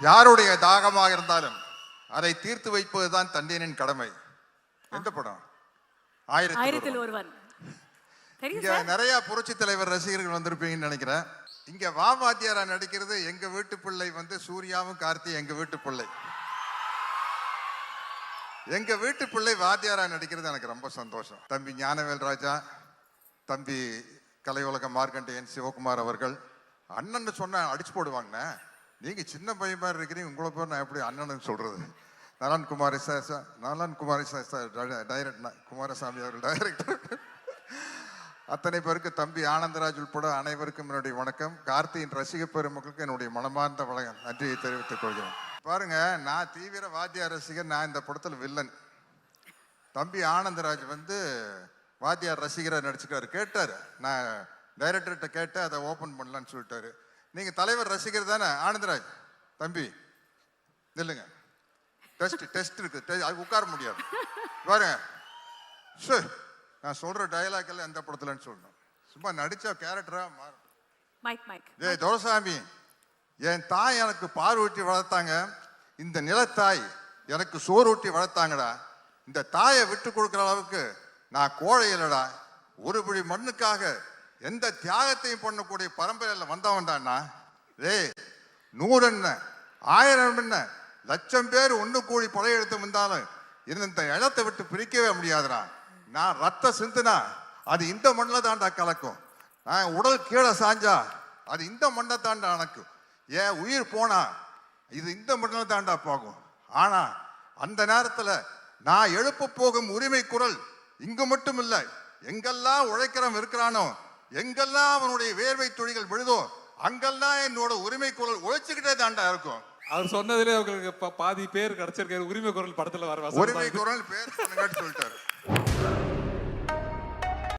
யாருடைய தாகமாக இருந்தாலும் அதை தீர்த்து வைப்பதுதான் தந்தையனின் கடமை. எந்த படம்? ஆயிரத்தி ஆயிரத்தில் ஒருவன். இங்க நிறைய புரட்சி தலைவர் ரசிகர்கள் வந்திருப்பீங்கன்னு நினைக்கிறேன். இங்க வாமாத்தியாரா நடிக்கிறது எங்க வீட்டு பிள்ளை வந்து சூர்யாவும் கார்த்தி எங்க வீட்டு பிள்ளை. எங்க வீட்டு பிள்ளை வாத்தியாரா நடிக்கிறது எனக்கு ரொம்ப சந்தோஷம். தம்பி ஞானவேல் ராஜா தம்பி கலை உலக மார்க்கண்டேயன் சிவகுமார் அவர்கள் அண்ணன் சொன்னா அடிச்சு போடுவாங்கண்ணே. நீங்கள் சின்ன பையன் மாதிரி இருக்கிறீங்க உங்களை பேர் நான் எப்படி அண்ணனுக்கு சொல்கிறது நலன் Kumari sir sir Nalan Kumari sir sir direct Kumarasamy அவர்கள் டைரக்டர் அத்தனை பேருக்கு தம்பி ஆனந்தராஜ் உட்பட அனைவருக்கும் என்னுடைய வணக்கம். கார்த்தியின் ரசிக பெருமக்களுக்கு என்னுடைய மனமார்ந்த வணக்கம். நன்றியை தெரிவித்துக் கொள்கிறேன். பாருங்க நான் தீவிர வாத்தியார் ரசிகர் நான் இந்த படத்தில் வில்லன். தம்பி ஆனந்தராஜ் வந்து வாத்தியார் ரசிகராக நடிச்சுக்காரு கேட்டார். நான் டைரக்டர்கிட்ட கேட்டு அதை ஓப்பன் பண்ணலான்னு சொல்லிட்டாரு. நீங்க தலைவர் ரசிகர் தானே? ஆனந்தராஜ் தம்பி நில்லுங்க. டெஸ்ட் டெஸ்ட் இருக்கு. அது உட்கார முடியாது. பாருங்க. சு நான் சொல்ற டயலாக் எல்லாம் எந்த படத்துலன்னு சொல்லணும். சும்மா நடிச்ச கேரக்டரா மாறும். ஏய் துரசாமி என் தாய் எனக்கு பால் ஊட்டி வளர்த்தாங்க. இந்த நிலத்தாய் எனக்கு சோறு ஊட்டி வளர்த்தாங்கடா. இந்த தாயை விட்டு கொடுக்குற அளவுக்கு நான் கோழை இல்லடா. ஒரு பிடி மண்ணுக்காக எந்த தியாகத்தையும் பண்ணக்கூடிய பரம்பரையில் வந்தவன் தான்னா? டேய் நூறு என்ன? ஆயிரம் என்ன? லட்சம் பேர் ஒன்று கூடி படையெடுத்து வந்தாலும் இந்த இடத்தை விட்டு பிரிக்கவே முடியாதுடா. நான் ரத்த சிந்துனா அது இந்த மண்ணில் தாண்டா கலக்கும். நான் உடல் கீழே சாஞ்சா அது இந்த மண்ணை தாண்டா அணக்கும். ஏன் உயிர் போனா இது இந்த மண்ணில் தாண்டா போகும். ஆனால் அந்த நேரத்தில் நான் எழுப்ப போகும் உரிமை குரல் இங்கு மட்டும் இல்லை எங்கெல்லாம் உழைக்கிறவன் இருக்கிறானோ எங்கெல்லாம் அவனுடைய வேர்வை துளிகள் விழுதோ அங்கெல்லாம் என்னோட உரிமை குரல் உழைச்சுக்கிட்டே தாண்டா இருக்கும் அவர் சொன்னதுல உங்களுக்கு பா- பாதி பேர் கிடைச்சிருக்காரு உரிமை குரல் படத்துல வர உரிமை. குரல் பேர் சொல்லிட்டாரு